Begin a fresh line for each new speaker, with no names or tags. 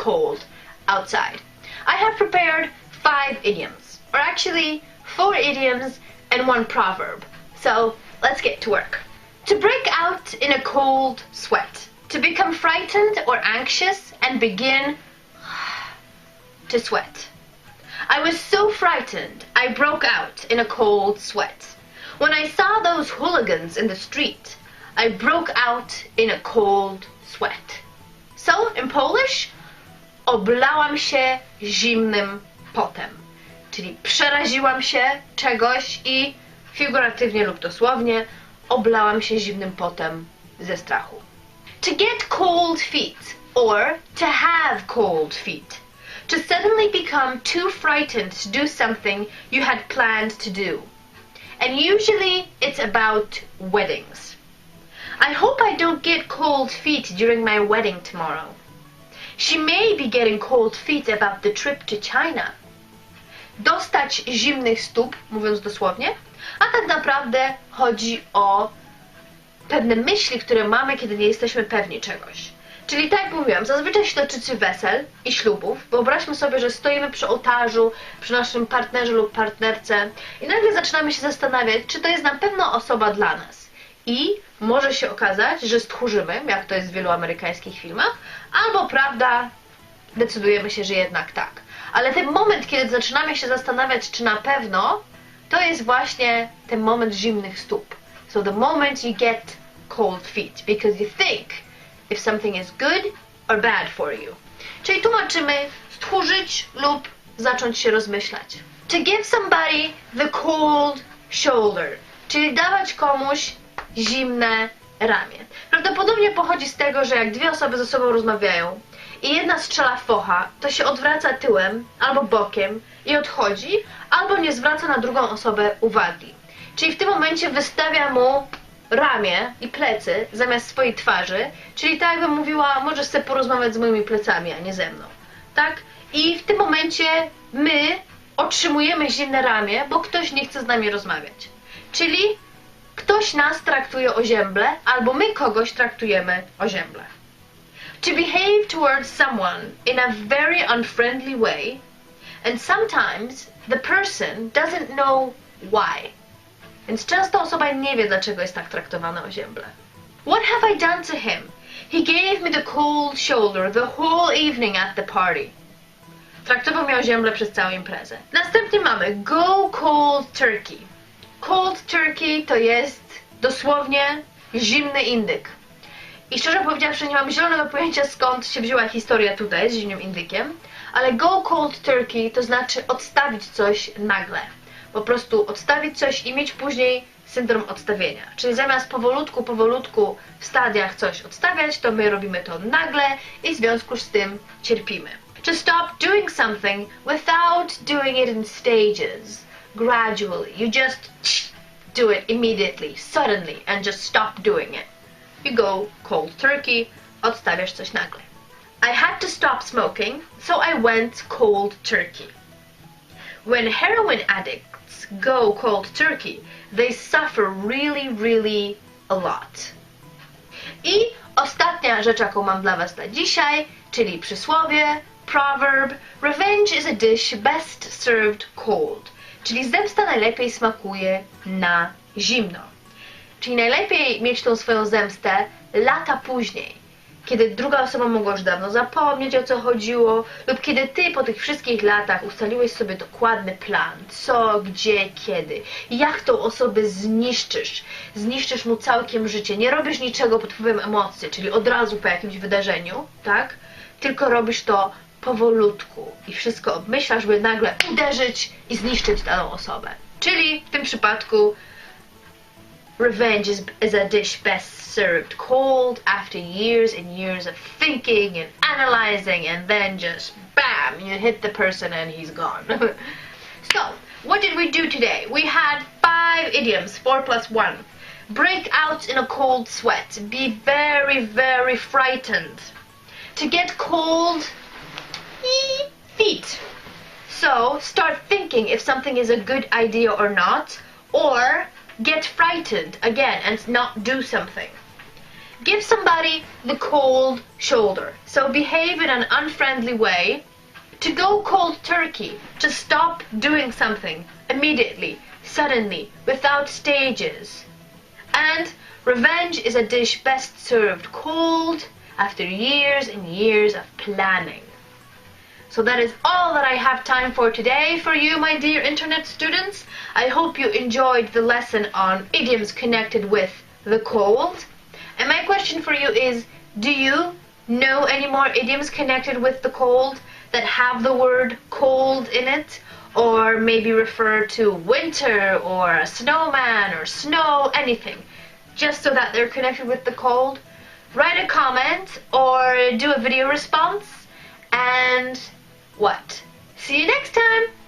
cold outside. I have prepared five idioms, or actually four idioms and one proverb. So let's get to work. To break out in a cold sweat. To become frightened or anxious and begin to sweat. I was so frightened, I broke out in a cold sweat. When I saw those hooligans in the street, I broke out in a cold sweat. So, in Polish, oblałam się zimnym potem. Czyli przeraziłam się czegoś i figuratywnie lub dosłownie oblałam się zimnym potem ze strachu. To get cold feet or to have cold feet. To suddenly become too frightened to do something you had planned to do. And usually it's about weddings. I hope I don't get cold feet during my wedding tomorrow. She may be getting cold feet about the trip to China. Dostać zimnych stóp, mówiąc dosłownie, a tak naprawdę chodzi o pewne myśli, które mamy, kiedy nie jesteśmy pewni czegoś. Czyli tak jak mówiłam, zazwyczaj się toczycie wesel i ślubów. Wyobraźmy sobie, że stoimy przy ołtarzu, przy naszym partnerze lub partnerce i nagle zaczynamy się zastanawiać, czy to jest na pewno osoba dla nas. I może się okazać, że stchórzymy, jak to jest w wielu amerykańskich filmach, albo prawda, decydujemy się, że jednak tak. Ale ten moment, kiedy zaczynamy się zastanawiać, czy na pewno, to jest właśnie ten moment zimnych stóp. So the moment you get cold feet, because you think if something is good or bad for you. Czyli tłumaczymy stchórzyć lub zacząć się rozmyślać. To give somebody the cold shoulder, czyli dawać komuś zimne ramię. Prawdopodobnie pochodzi z tego, że jak dwie osoby ze sobą rozmawiają i jedna strzela focha, to się odwraca tyłem albo bokiem i odchodzi, albo nie zwraca na drugą osobę uwagi. Czyli w tym momencie wystawia mu ramię i plecy zamiast swojej twarzy, czyli tak jakbym mówiła, możesz sobie porozmawiać z moimi plecami, a nie ze mną. Tak? I w tym momencie my otrzymujemy zimne ramię, bo ktoś nie chce z nami rozmawiać. Czyli ktoś nas traktuje ozięble, albo my kogoś traktujemy ozięble. To behave towards someone in a very unfriendly way, and sometimes the person doesn't know why. Więc często osoba nie wie, dlaczego jest tak traktowana ozięble. What have I done to him? He gave me the cold shoulder the whole evening at the party. Traktował mnie ozięble przez całą imprezę. Następnie mamy go cold turkey. Cold turkey to jest dosłownie zimny indyk. I szczerze powiedziawszy, nie mam zielonego pojęcia skąd się wzięła historia tutaj z zimnym indykiem, ale go cold turkey to znaczy odstawić coś nagle po prostu odstawić coś i mieć później syndrom odstawienia. Czyli zamiast powolutku, powolutku w stadiach coś odstawiać, to my robimy to nagle i w związku z tym cierpimy. To stop doing something without doing it in stages, gradually. You just do it immediately, suddenly, and just stop doing it. You go cold turkey, odstawiasz coś nagle. I had to stop smoking, so I went cold turkey. When heroin addicts go cold turkey, they suffer really, really a lot. I ostatnia rzecz, jaką mam dla Was na dzisiaj, czyli przysłowie, proverb, revenge is a dish best served cold. Czyli zemsta najlepiej smakuje na zimno. Czyli najlepiej mieć tą swoją zemstę lata później, kiedy druga osoba mogła już dawno zapomnieć o co chodziło, lub kiedy ty po tych wszystkich latach ustaliłeś sobie dokładny plan, co, gdzie, kiedy, jak tą osobę zniszczysz, zniszczysz mu całkiem życie, nie robisz niczego pod wpływem emocji, czyli od razu po jakimś wydarzeniu, tak? Tylko robisz to powolutku i wszystko obmyślasz, by nagle uderzyć i zniszczyć daną osobę. Czyli w tym przypadku revenge is, is a dish best served cold after years and years of thinking and analyzing and then just bam, you hit the person and he's gone. so, what did we do today? We had five idioms, four plus one. Break out in a cold sweat. Be very, very frightened. To get cold. So, start thinking if something is a good idea or not. Or get frightened again and not do something. Give somebody the cold shoulder. So behave in an unfriendly way. To go cold turkey. To stop doing something immediately, suddenly, without stages. And revenge is a dish best served cold after years and years of planning. So that is all that I have time for today for you, my dear internet students. I hope you enjoyed the lesson on idioms connected with the cold. And my question for you is, do you know any more idioms connected with the cold that have the word cold in it? Or maybe refer to winter or a snowman or snow, anything. Just so that they're connected with the cold. Write a comment or do a video response. And what? See you next time!